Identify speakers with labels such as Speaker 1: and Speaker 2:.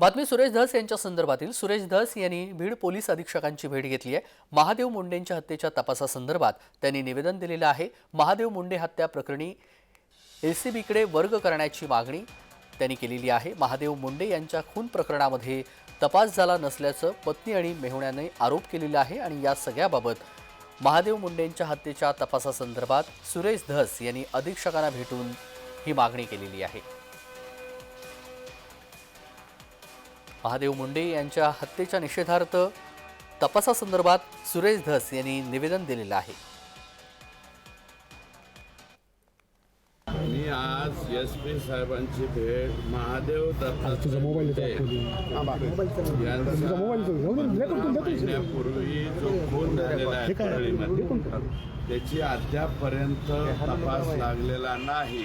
Speaker 1: बातमी सुरेश धस यांच्या संदर्भातील. सुरेश धस यांनी भीड पोलीस अधीक्षकांची भेट घेतली आहे. महादेव मुंडेंच्या हत्येच्या तपासासंदर्भात त्यांनी निवेदन दिलेलं आहे. महादेव मुंडे हत्या प्रकरणी एसीबीकडे वर्ग करण्याची मागणी त्यांनी केलेली आहे. महादेव मुंडे यांच्या खून प्रकरणामध्ये तपास झाला नसल्याचं पत्नी आणि मेहुण्याने आरोप केलेला आहे आणि या सगळ्याबाबत महादेव मुंडेंच्या हत्येच्या तपासासंदर्भात सुरेश धस यांनी अधीक्षकांना भेटून ही मागणी केलेली आहे. महादेव मुंडे यांच्या हत्येच्या निषेधार्थ तपासासंदर्भात सुरेश धस यांनी निवेदन दिलेलं आहे.
Speaker 2: मी आज एस पी साहेबांची भेट महादेव महिन्यापूर्वी जो खून झालेला आहे परळीमध्ये त्याची अद्यापपर्यंत तपास लागलेला नाही.